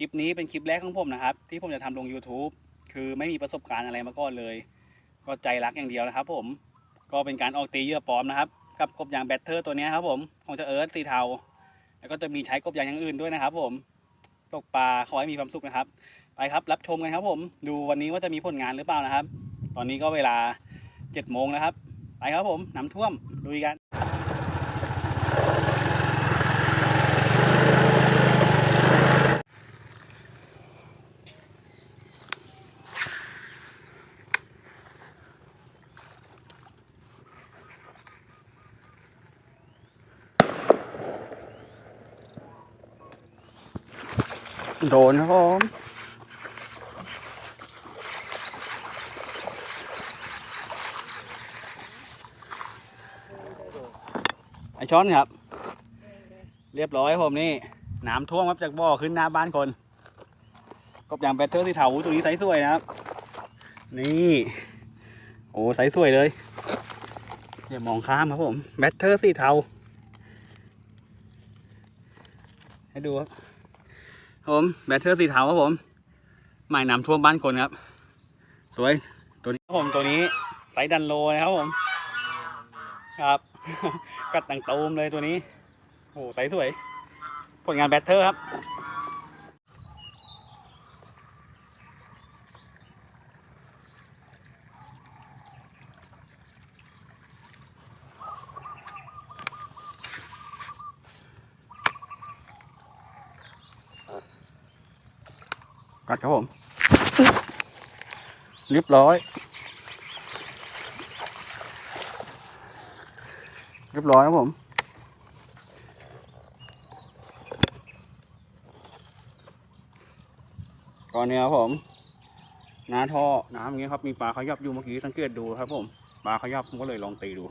คลิปนี้เป็นคลิปแรกของผมนะครับ ที่ผมจะทำลง YouTube คือไม่มีประสบการณ์อะไรมาก่อนเลย ก็ใจรักอย่างเดียวนะครับ ผมก็เป็นการออกตีเยื่อปลอมนะครับกับกบยางแบตเตอร์ตัวนี้ครับผมของจะเอิร์ธสีเทา แล้วก็จะมีใช้กบยางอย่างอื่นด้วยนะครับ ผมตกปลาขอให้มีความสุขนะครับ ไปครับรับชมกันครับ ผม ดูวันนี้ว่าจะมีผลงานหรือเปล่านะครับ ตอนนี้ก็เวลา7จ็ดโมงนะครับ ไปครับผมน้ำท่วมลุยกัน โดนครับผมไอช้อนครับ เรียบร้อยผมนี่น้ำท่วมครับจากบ่อขึ้นหน้าบ้านคนกบยางแบตเตอร์ที่เถาตัวนี้ใสสวยนะครับ นี่โอ้ใสสวยเลยอย่ามองข้ามครับผมแบตเตอร์สีเทาให้ดูครับ ผมแบตเตอร์สีเทาครับผมหมายน้ำท่วมบ้านคนครับ สวยตัวนี้ครับผมตัวนี้ไซดันโลนะครับผม ครับกัดตังตูมเลยตัวนี้โอ้โหไซส์สวย ผลงานแบตเตอร์ครับ กัดครับผมเรียบร้อย เรียบร้อยครับผมก่อนเนี้ยครับผมน้าท่อน้ำอย่างเงี้ยครับมีปลาขยับอยู่เมื่อกี้สังเกตดูครับผมปลาขยับผมก็เลยลองตีดู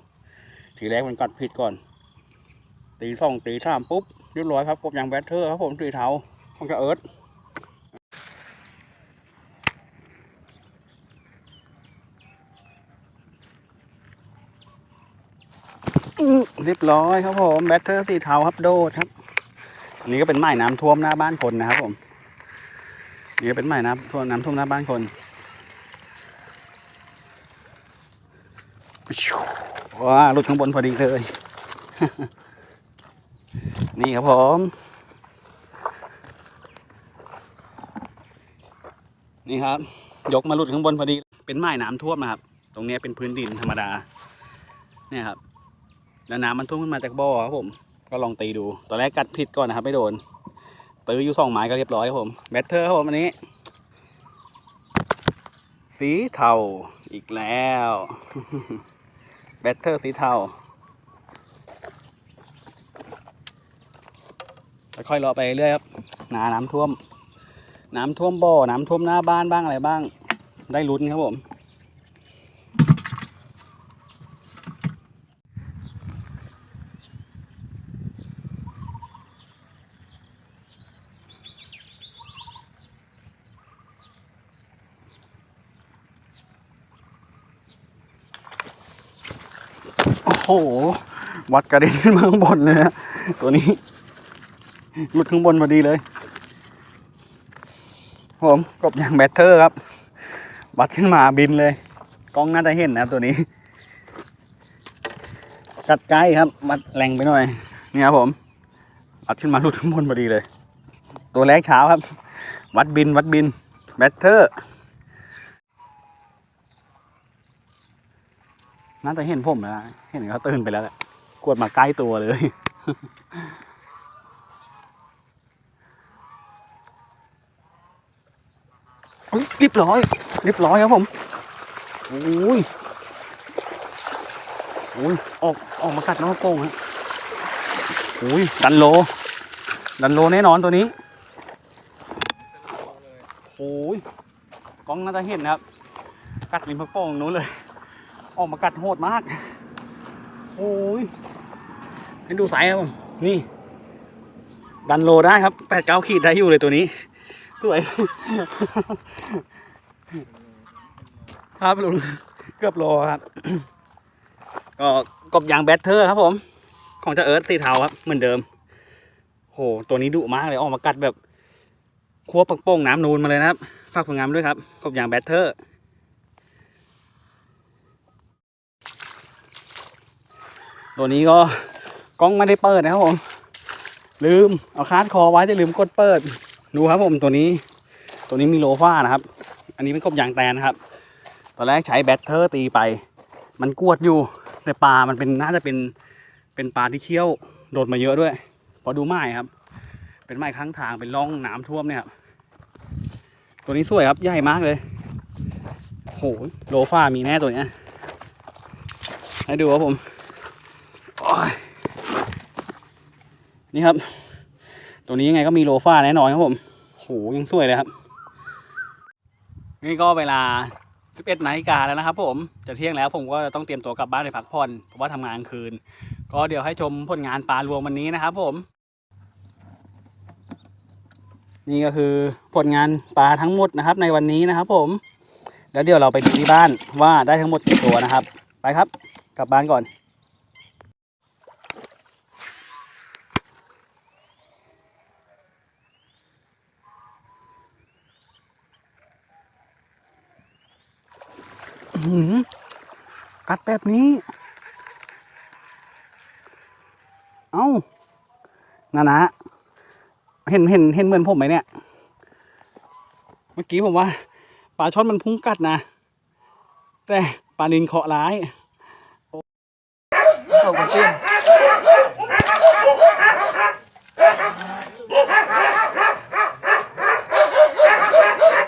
ทีแรกมันกัดผิดก่อน ตีสองตีสามปุ๊บเรียบร้อยครับกบยางแบตเตอร์ครับผมตีเทาของจะเอิร์ธ เรียบร้อยครับผมแบตเตอร์สีเทาครับโดดครับอันนี้ก็เป็นไม้น้ำท่วมหน้าบ้านคนนะครับผมนี่ก็เป็นไม้น้ำท่วมน้ำท่วมหน้าบ้านคนว้าหลุดข้างบนพอดีเลย นี่ครับผมนี่ครับ ยกมาหลุดข้างบนพอดี เป็นไม้น้ำท่วมนะครับ ตรงนี้เป็นพื้นดินธรรมดา เนี่ยครับ แล้วน้ำมันท่วมขึ้นมาจากบ่อครับผม ก็ลองตีดู ตอนแรกกัดผิดก่อนนะครับ ไม่โดน ตื้ออยู่สองไม้ก็เรียบร้อยครับผมแบตเตอร์ครับผมอันนี้ สีเทาอีกแล้วแบตเตอร์สีเทาค่อยๆรอไปเรื่อยครับนาน้ำท่วม น้ำท่วมบ่อ น้ำท่วมหน้าบ้านบ้างอะไรบ้าง ได้ลุ้นครับผม โอ้โห วัดกระเด็นขึ้นมาข้างบนเลยนะตัวนี้หลุดข้างบนพอดีเลย ผมกบยางแบตเตอร์ครับ วัดขึ้นมาบินเลย กล้องน่าจะเห็นนะครับตัวนี้กัดใกล้ครับวัดแรงไปหน่อย นี่ครับผมวัดขึ้นมาหลุดข้างบนพอดีเลย ตัวแรกเช้าครับ วัดบินวัดบินแบตเตอร์ น่าจะเห็นผมแล้วนะเห็นเขาตื่นไปแล้วแหละกวดมาใกล้ตัวเลย เรียบร้อย เรียบร้อยครับผมโอ้ยโอ้ยออกออกมากัดน้องโป้งฮะโอ้ยดันโล ดันโลแน่นอนตัวนี้โอ้ยกล้องน่าจะเห็นนะครับ กัดริมพะโป้งนู้นเลย ออกมากัดโหดมาก โอ้ยให้ดูสายครับผม นี่ ดันโลได้ครับแปดเก้าขีดได้อยู่เลยตัวนี้ สวย ครับลุงเกือบโลครับ ก็กบยางแบตเตอร์ครับผม ของเจะเอิร์ธสีเทาครับ เหมือนเดิม โห ตัวนี้ดุมากเลยออกมากัดแบบ คั่วปักโป่งน้ำนูนมาเลยนะครับ ฝากผลงานด้วยครับ กบยางแบตเทอร์ ตัวนี้ก็กล้องไม่ได้เปิดนะครับผม ลืมเอาคาดคอไว้จะลืมกดเปิด ดูครับผมตัวนี้ ตัวนี้มีโลฟ้านะครับ อันนี้เป็นกบยางแตนนะครับ ตอนแรกใช้แบตเทอร์ตีไป มันกวดอยู่ แต่ปลา มันเป็นน่าจะเป็นเป็นปลาที่เคี้ยวโดดมาเยอะด้วย พอดูไม้ครับ เป็นไม้ข้างทางเป็นร่องน้ำท่วมเนี่ยครับตัวนี้สวยครับใหญ่มากเลยโหโลฟ้ามีแน่ตัวเนี้ยให้ดูครับผมโอ้ย นี่ครับ ตัวนี้ยังไงก็มีโลฟ้าแน่นอนครับผมโหยังสวยเลยครับ นี่ก็เวลา 11นาฬิกาแล้วนะครับ ผมจะเที่ยงแล้วผมก็จะต้องเตรียมตัวกลับบ้านไปพักผ่อนเพราะว่าทำงานคืน ก็เดี๋ยวให้ชมผลงานปลารวมวันนี้นะครับ ผม นี่ก็คือผลงานปลาทั้งหมดนะครับ ในวันนี้นะครับ ผม แล้วเดี๋ยวเราไปดูที่บ้านว่าได้ทั้งหมดกี่ตัวนะครับ ไปครับ กลับบ้านก่อน อื้อหือ กัดแบบนี้ เอ้านะนะ เห็นเห็นเห็นเหมือนผมไหมเนี่ย เมื่อกี้ผมว่าปลาช่อนมันพุ่งกัดนะ แต่ปลานินเคาะร้ายเขาก็เปลี่ย